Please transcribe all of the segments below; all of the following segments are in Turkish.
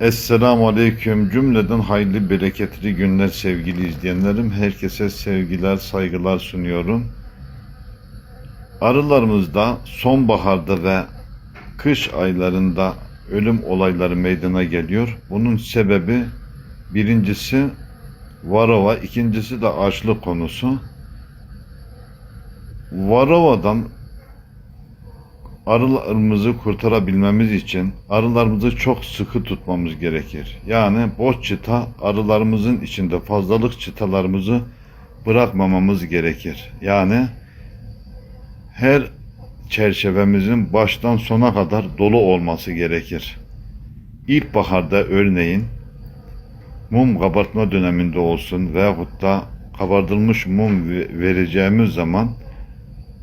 Esselamu Aleyküm cümleden hayırlı bereketli günler sevgili izleyenlerim. Herkese sevgiler, saygılar sunuyorum. Arılarımızda sonbaharda ve kış aylarında ölüm olayları meydana geliyor. Bunun sebebi birincisi varova, ikincisi de açlık konusu. Varovadan arılarımızı kurtarabilmemiz için arılarımızı çok sıkı tutmamız gerekir. Yani boş çıta arılarımızın içinde fazlalık çıtalarımızı bırakmamamız gerekir. Yani her çerçevemizin baştan sona kadar dolu olması gerekir. İlkbaharda örneğin mum kabartma döneminde olsun veyahut da kabartılmış mum ve- vereceğimiz zaman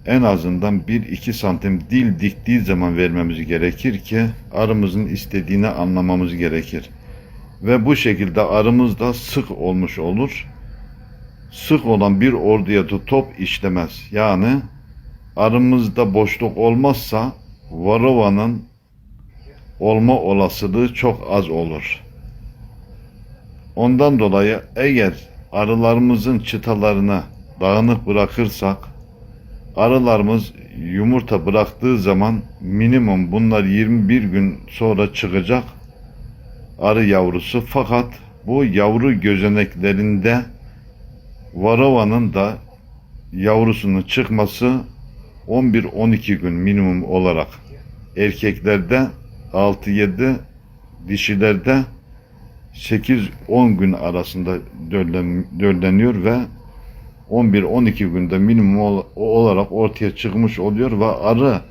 en azından 1-2 santim dil diktiği zaman vermemiz gerekir ki arımızın istediğini anlamamız gerekir. Ve bu şekilde arımız da sık olmuş olur. Sık olan bir orduya da top işlemez. Yani arımızda boşluk olmazsa varovanın olma olasılığı çok az olur. Ondan dolayı eğer arılarımızın çıtalarını dağınık bırakırsak arılarımız yumurta bıraktığı zaman minimum bunlar 21 gün sonra çıkacak arı yavrusu. Fakat bu yavru gözeneklerinde varovanın da yavrusunun çıkması 11-12 gün minimum olarak. Erkeklerde 6-7 dişilerde 8-10 gün arasında döllen, dölleniyor ve 11-12 günde minimum ol- olarak ortaya çıkmış oluyor ve arı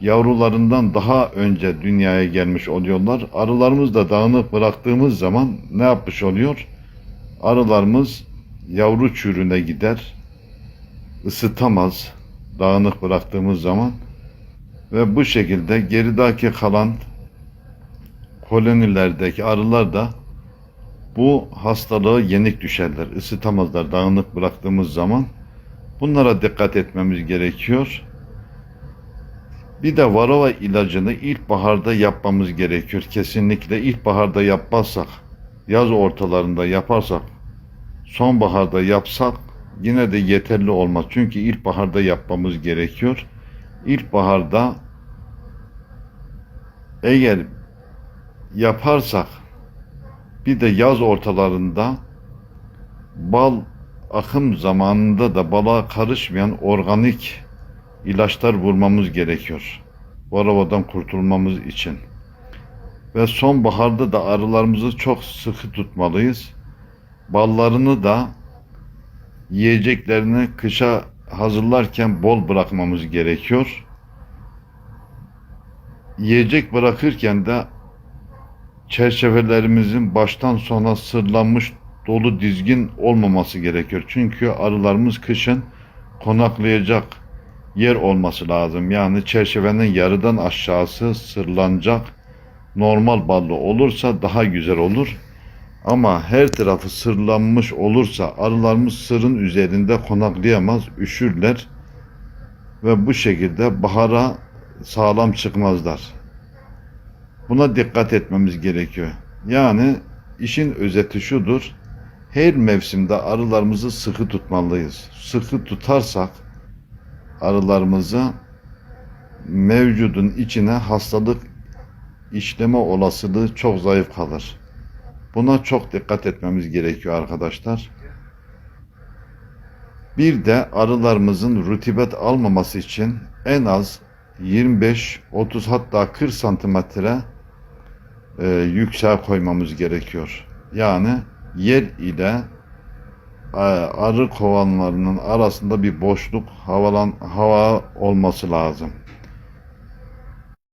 yavrularından daha önce dünyaya gelmiş oluyorlar. Arılarımız da dağınık bıraktığımız zaman ne yapmış oluyor? Arılarımız yavru çürüne gider, ısıtamaz dağınık bıraktığımız zaman ve bu şekilde gerideki kalan kolonilerdeki arılar da bu hastalığı yenik düşerler, ısıtamazlar dağınık bıraktığımız zaman. Bunlara dikkat etmemiz gerekiyor. Bir de varova ilacını ilkbaharda yapmamız gerekiyor. Kesinlikle ilkbaharda yapmazsak, yaz ortalarında yaparsak, sonbaharda yapsak yine de yeterli olmaz. Çünkü ilkbaharda yapmamız gerekiyor. İlkbaharda eğer yaparsak bir de yaz ortalarında bal akım zamanında da bala karışmayan organik ilaçlar vurmamız gerekiyor. Varavadan kurtulmamız için. Ve sonbaharda da arılarımızı çok sıkı tutmalıyız. Ballarını da yiyeceklerini kışa hazırlarken bol bırakmamız gerekiyor. Yiyecek bırakırken de çerçevelerimizin baştan sona sırlanmış dolu dizgin olmaması gerekiyor. Çünkü arılarımız kışın konaklayacak yer olması lazım. Yani çerçevenin yarıdan aşağısı sırlanacak normal ballı olursa daha güzel olur. Ama her tarafı sırlanmış olursa arılarımız sırın üzerinde konaklayamaz, üşürler ve bu şekilde bahara sağlam çıkmazlar. Buna dikkat etmemiz gerekiyor. Yani işin özeti şudur. Her mevsimde arılarımızı sıkı tutmalıyız. Sıkı tutarsak arılarımızı mevcudun içine hastalık işleme olasılığı çok zayıf kalır. Buna çok dikkat etmemiz gerekiyor arkadaşlar. Bir de arılarımızın rutubet almaması için en az 25, 30 hatta 40 santimetre e, yüksel koymamız gerekiyor. Yani yer ile e, arı kovanlarının arasında bir boşluk havalan hava olması lazım.